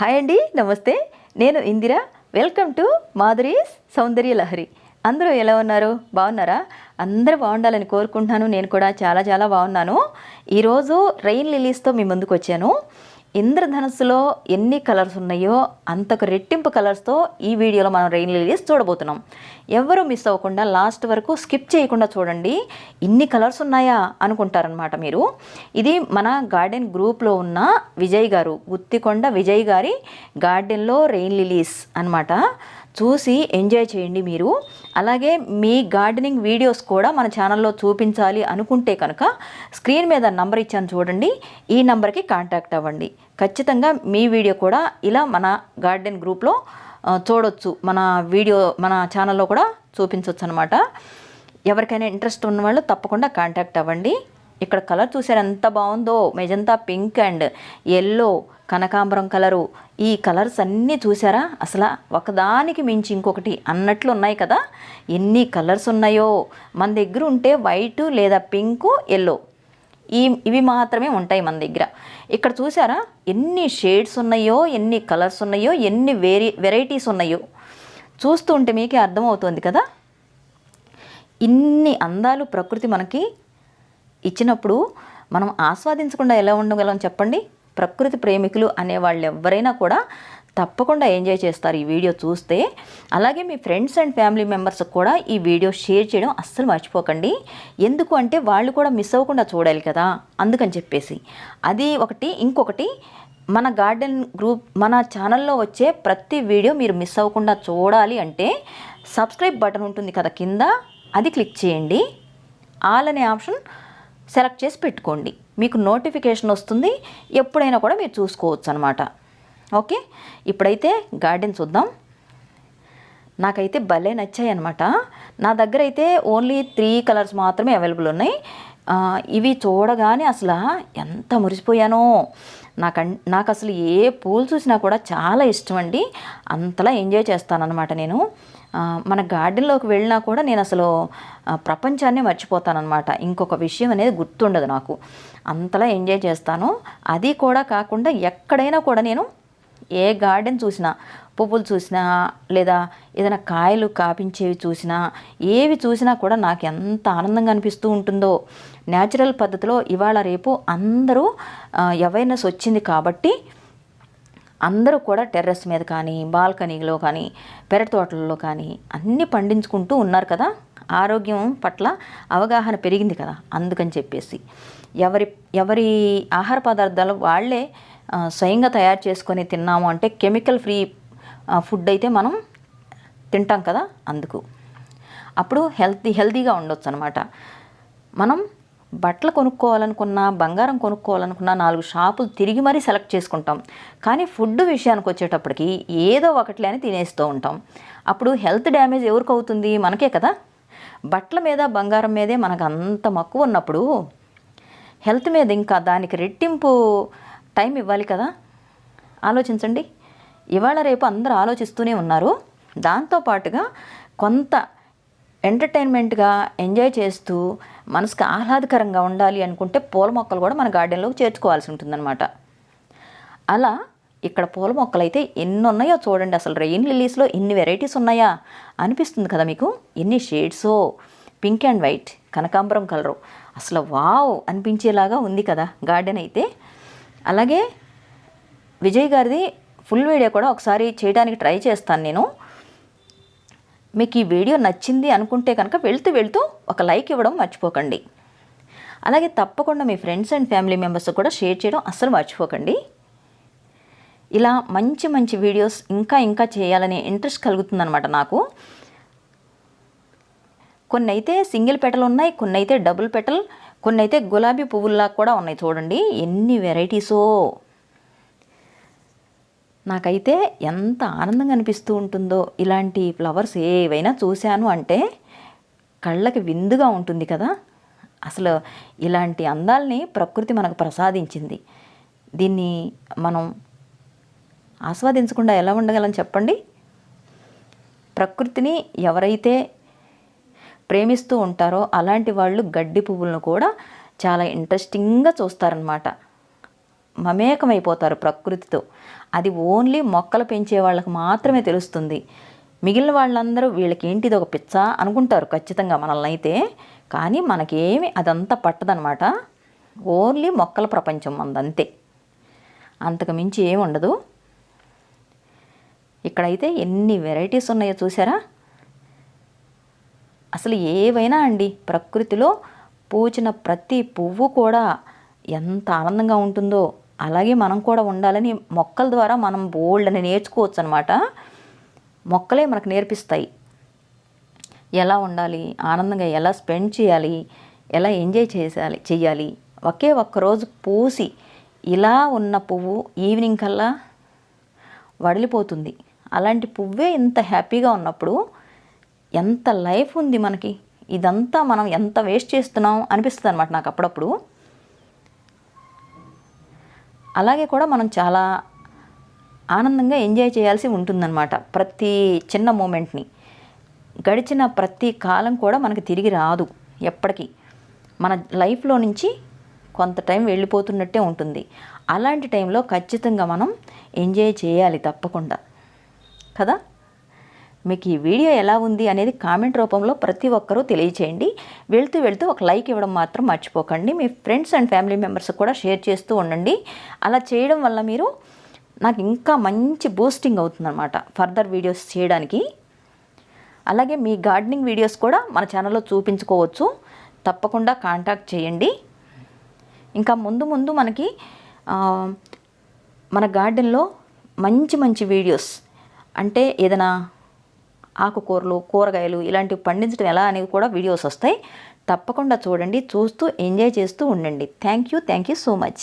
Hi అండి నమస్తే. నేను Indira. Welcome to Madhuri's Soundarya Lahari. అందరూ ఎలా ఉన్నారు? బాగున్నారా? అందరూ బాగుండాలని కోరుకుంటున్నాను. నేను కూడా చాలా చాలా బాగున్నాను. ఈరోజు రెయిన్ లిలీస్తో మీ ముందుకు వచ్చాను ఇంద్రధనస్సులో ఎన్ని కలర్స్ ఉన్నాయో అంతకు రెట్టింపు కలర్స్తో ఈ వీడియోలో మనం రెయిన్ లిలీస్ చూడబోతున్నాం. ఎవరు మిస్ అవ్వకుండా లాస్ట్ వరకు స్కిప్ చేయకుండా చూడండి. ఇన్ని కలర్స్ ఉన్నాయా అనుకుంటారనమాట మీరు. ఇది మన గార్డెన్ గ్రూప్లో ఉన్న విజయ్ గారు గుత్తికొండ విజయ్ గారి గార్డెన్లో రెయిన్ లిలీస్ అన్నమాట. చూసి ఎంజాయ్ చేయండి మీరు. అలాగే మీ గార్డెనింగ్ వీడియోస్ కూడా మన ఛానల్లో చూపించాలి అనుకుంటే కనుక స్క్రీన్ మీద నంబర్ ఇచ్చాను చూడండి. ఈ నంబర్కి కాంటాక్ట్ అవ్వండి. ఖచ్చితంగా మీ వీడియో కూడా ఇలా మన గార్డెన్ గ్రూప్లో చూడొచ్చు. మన వీడియో మన ఛానల్లో కూడా చూపించవచ్చు అనమాట ఎవరికైనా ఇంట్రెస్ట్ ఉన్న వాళ్ళు తప్పకుండా కాంటాక్ట్ అవ్వండి. ఇక్కడ కలర్ చూసారు ఎంత బాగుందో. మెజంతా పింక్ అండ్ ఎల్లో కనకాంబరం కలరు. ఈ కలర్స్ అన్నీ చూసారా అసలు ఒకదానికి మించి ఇంకొకటి అన్నట్లు ఉన్నాయి కదా. ఎన్ని కలర్స్ ఉన్నాయో. మన దగ్గర ఉంటే వైట్ లేదా పింకు ఎల్లో. ఈ ఇవి మాత్రమే ఉంటాయి మన దగ్గర. ఇక్కడ చూసారా ఎన్ని షేడ్స్ ఉన్నాయో ఎన్ని కలర్స్ ఉన్నాయో ఎన్ని వేరీ వెరైటీస్ ఉన్నాయో. చూస్తూ ఉంటే మీకే అర్థమవుతుంది కదా. ఇన్ని అందాలు ప్రకృతి మనకి ఇచ్చినప్పుడు మనం ఆస్వాదించకుండా ఎలా ఉండగలం చెప్పండి? ప్రకృతి ప్రేమికులు అనే వాళ్ళు ఎవరైనా కూడా తప్పకుండా ఎంజాయ్ చేస్తారు ఈ వీడియో చూస్తే. అలాగే మీ ఫ్రెండ్స్ అండ్ ఫ్యామిలీ మెంబర్స్కి కూడా ఈ వీడియో షేర్ చేయడం అస్సలు మర్చిపోకండి. ఎందుకు అంటే వాళ్ళు కూడా మిస్ అవ్వకుండా చూడాలి కదా అందుకని చెప్పేసి. అది ఒకటి. ఇంకొకటి మన గార్డెన్ గ్రూప్ మన ఛానల్లో వచ్చే ప్రతి వీడియో మీరు మిస్ అవ్వకుండా చూడాలి అంటే సబ్స్క్రైబ్ బటన్ ఉంటుంది కదా కింద అది క్లిక్ చేయండి. ఆల్ అనే ఆప్షన్ సెలెక్ట్ చేసి పెట్టుకోండి. మీకు నోటిఫికేషన్ వస్తుంది. ఎప్పుడైనా కూడా మీరు చూసుకోవచ్చు అనమాట ఓకే? ఇప్పుడైతే గార్డెన్ చూద్దాం. నాకైతే భలే నచ్చాయి అనమాట నా దగ్గర అయితే ఓన్లీ త్రీ కలర్స్ మాత్రమే అవైలబుల్ ఉన్నాయి. ఇవి చూడగానే అసలు ఎంత మురిసిపోయానో. నాకు నాకు అసలు ఏ పూలు చూసినా కూడా చాలా ఇష్టం అండి అంతలా ఎంజాయ్ చేస్తానన్నమాట నేను. మన గార్డెన్లోకి వెళ్ళినా కూడా నేను అసలు ప్రపంచాన్ని ప్రపంచాన్నే మర్చిపోతానన్నమాట. ఇంకొక విషయం అనేది గుర్తుండదు నాకు. అంతలా ఎంజాయ్ చేస్తాను. అది కూడా కాకుండా ఎక్కడైనా కూడా నేను ఏ గార్డెన్ చూసినా పువ్వులు చూసినా లేదా ఏదైనా కాయలు కాపించేవి చూసినా ఏవి చూసినా కూడా నాకు ఎంత ఆనందంగా అనిపిస్తూ ఉంటుందో న్యాచురల్ పద్ధతిలో ఇవాళ రేపు అందరూ అవేర్నెస్ వచ్చింది కాబట్టి అందరూ కూడా టెర్రస్ మీద కానీ బాల్కనీలో కానీ పెరటి తోటలలో కానీ అన్నీ పండించుకుంటూ ఉన్నారు కదా. ఆరోగ్యం పట్ల అవగాహన పెరిగింది కదా అందుకని చెప్పేసి. ఎవరి ఎవరి ఆహార పదార్థాలు వాళ్ళే స్వయంగా తయారు చేసుకొని తిన్నాము అంటే కెమికల్ ఫ్రీ ఫుడ్ అయితే మనం తింటాం కదా అందుకు. అప్పుడు హెల్తీ హెల్తీగా ఉండొచ్చు అనమాట మనం బట్టలు కొనుక్కోవాలనుకున్నా బంగారం కొనుక్కోవాలనుకున్నా నాలుగు షాపులు తిరిగి మరీ సెలెక్ట్ చేసుకుంటాం. కానీ ఫుడ్ విషయానికి వచ్చేటప్పటికి ఏదో ఒకటి అని తినేస్తూ ఉంటాం. అప్పుడు హెల్త్ డ్యామేజ్ ఎవరికి అవుతుంది? మనకే కదా. బట్టల మీద బంగారం మీదే మనకు అంత మక్కువ ఉన్నప్పుడు హెల్త్ మీద ఇంకా దానికి రెట్టింపు టైం ఇవ్వాలి కదా. ఆలోచించండి. ఇవాళ రేపు అందరూ ఆలోచిస్తూనే ఉన్నారు. దాంతోపాటుగా కొంత ఎంటర్టైన్మెంట్గా ఎంజాయ్ చేస్తూ మనసుకు ఆహ్లాదకరంగా ఉండాలి అనుకుంటే పూల మొక్కలు కూడా మన గార్డెన్లోకి చేర్చుకోవాల్సి ఉంటుందన్నమాట. అలా ఇక్కడ పూల మొక్కలు అయితే ఎన్ని ఉన్నాయో చూడండి. అసలు రెయిన్ లిల్లీస్లో ఎన్ని వెరైటీస్ ఉన్నాయా అనిపిస్తుంది కదా మీకు? ఎన్ని షేడ్సో? పింక్ అండ్ వైట్ కనకాంబరం కలరు. అసలు వావ్! అనిపించేలాగా ఉంది కదా గార్డెన్ అయితే. అలాగే విజయ్ గారిది ఫుల్ వీడియో కూడా ఒకసారి చేయడానికి ట్రై చేస్తాను నేను. మీకు ఈ వీడియో నచ్చింది అనుకుంటే కనుక వెళ్తూ వెళ్తూ ఒక లైక్ ఇవ్వడం మర్చిపోకండి. అలాగే తప్పకుండా మీ ఫ్రెండ్స్ అండ్ ఫ్యామిలీ మెంబర్స్ కూడా షేర్ చేయడం అస్సలు మర్చిపోకండి. ఇలా మంచి మంచి వీడియోస్ ఇంకా ఇంకా చేయాలనే ఇంట్రెస్ట్ కలుగుతుందనమాట నాకు. కొన్ని అయితే సింగిల్ పెటలు ఉన్నాయి కొన్ని అయితే డబుల్ పెటల్ కొన్ని అయితే గులాబీ పువ్వుల్లా కూడా ఉన్నాయి చూడండి. ఎన్ని వెరైటీసో! నాకైతే ఎంత ఆనందంగా అనిపిస్తూ ఉంటుందో ఇలాంటి ఫ్లవర్స్ ఏవైనా చూశాను అంటే కళ్ళకి విందుగా ఉంటుంది కదా. అసలు ఇలాంటి అందాల్ని ప్రకృతి మనకు ప్రసాదించింది. దీన్ని మనం ఆస్వాదించకుండా ఎలా ఉండగలం చెప్పండి? ప్రకృతిని ఎవరైతే ప్రేమిస్తూ ఉంటారో అలాంటి వాళ్ళు గడ్డి పువ్వులను కూడా చాలా ఇంట్రెస్టింగ్గా చూస్తారనమాట మమేకమైపోతారు ప్రకృతితో. అది ఓన్లీ మొక్కలు పెంచే వాళ్ళకి మాత్రమే తెలుస్తుంది. మిగిలిన వాళ్ళందరూ వీళ్ళకి ఏంటిది ఒక పిచ్చ అనుకుంటారు ఖచ్చితంగా మనల్ని అయితే కానీ మనకేమి అదంతా పట్టదనమాట. ఓన్లీ మొక్కల ప్రపంచం మందంతే అంతకు మించి ఏముండదు ఇక్కడైతే ఎన్ని వెరైటీస్ ఉన్నాయో చూసారా అసలు ఏవైనా అండి ప్రకృతిలో పూచిన ప్రతి పువ్వు కూడా ఎంత ఆనందంగా ఉంటుందో. అలాగే మనం కూడా ఉండాలని మొక్కల ద్వారా మనం బోల్డ్ అని నేర్చుకోవచ్చు అనమాట మొక్కలే మనకు నేర్పిస్తాయి. ఎలా ఉండాలి ఆనందంగా ఎలా స్పెండ్ చేయాలి ఎలా ఎంజాయ్ చేయాలి. ఒకే ఒక్కరోజు పూసి ఇలా ఉన్న పువ్వు ఈవినింగ్ కల్లా వడిలిపోతుంది. అలాంటి పువ్వే ఇంత హ్యాపీగా ఉన్నప్పుడు ఎంత లైఫ్ ఉంది మనకి. ఇదంతా మనం ఎంత వేస్ట్ చేస్తున్నాం అనిపిస్తుంది అనమాట నాకు అప్పుడప్పుడు. అలాగే కూడా మనం చాలా ఆనందంగా ఎంజాయ్ చేయాల్సి ఉంటుందన్నమాట ప్రతి చిన్న మూమెంట్ని. గడిచిన ప్రతి కాలం కూడా మనకి తిరిగి రాదు ఎప్పటికీ. మన లైఫ్లో నుంచి కొంత టైం వెళ్ళిపోతున్నట్టే ఉంటుంది. అలాంటి టైంలో ఖచ్చితంగా మనం ఎంజాయ్ చేయాలి తప్పకుండా. కదా? మీకు ఈ వీడియో ఎలా ఉంది అనేది కామెంట్ రూపంలో ప్రతి ఒక్కరూ తెలియచేయండి. వెళ్తూ వెళ్తూ ఒక లైక్ ఇవ్వడం మాత్రం మర్చిపోకండి. మీ ఫ్రెండ్స్ అండ్ ఫ్యామిలీ మెంబర్స్ కూడా షేర్ చేస్తూ ఉండండి. అలా చేయడం వల్ల మీరు నాకు ఇంకా మంచి బూస్టింగ్ అవుతుందన్నమాట ఫర్దర్ వీడియోస్ చేయడానికి. అలాగే మీ గార్డెనింగ్ వీడియోస్ కూడా మన ఛానల్లో చూపించుకోవచ్చు. తప్పకుండా కాంటాక్ట్ చేయండి. ఇంకా ముందు ముందు మనకి మన గార్డెన్లో మంచి మంచి వీడియోస్ అంటే ఏదైనా ఆకుకూరలు కూరగాయలు ఇలాంటివి పండించడం ఎలా అనేవి కూడా వీడియోస్ వస్తాయి. తప్పకుండా చూడండి చూస్తూ ఎంజాయ్ చేస్తూ ఉండండి. Thank you thank you so much